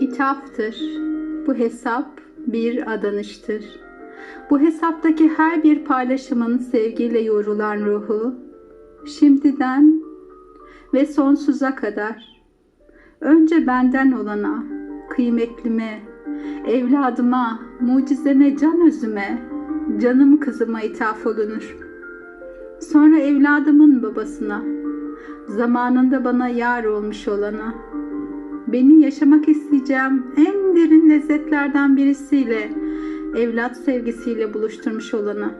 ithaftır. Bu hesap bir adanıştır. Bu hesaptaki her bir paylaşımın sevgiyle yorulan ruhu, şimdiden ve sonsuza kadar, önce benden olana, kıymetlime, evladıma, mucizeme, can özüme, canım kızıma ithaf olunur. Sonra evladımın babasına, zamanında bana yar olmuş olana, beni yaşamak isteyeceğim en derin lezzetlerden birisiyle, evlat sevgisiyle buluşturmuş olana.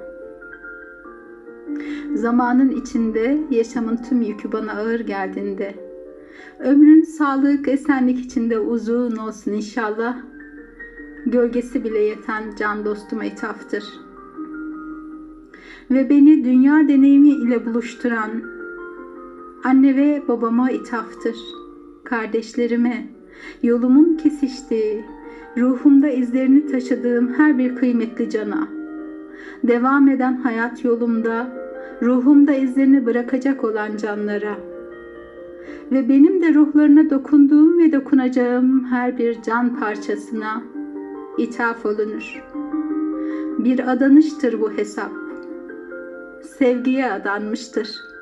Zamanın içinde yaşamın tüm yükü bana ağır geldiğinde, ömrün sağlık, esenlik içinde uzun olsun inşallah, gölgesi bile yeten can dostuma ithaftır. Ve beni dünya deneyimi ile buluşturan anne ve babama ithaftır. Kardeşlerime, yolumun kesiştiği, ruhumda izlerini taşıdığım her bir kıymetli cana, devam eden hayat yolumda, ruhumda izlerini bırakacak olan canlara ve benim de ruhlarına dokunduğum ve dokunacağım her bir can parçasına ithaf olunur. Bir adanıştır bu hesap. Sevgiye adanmıştır.''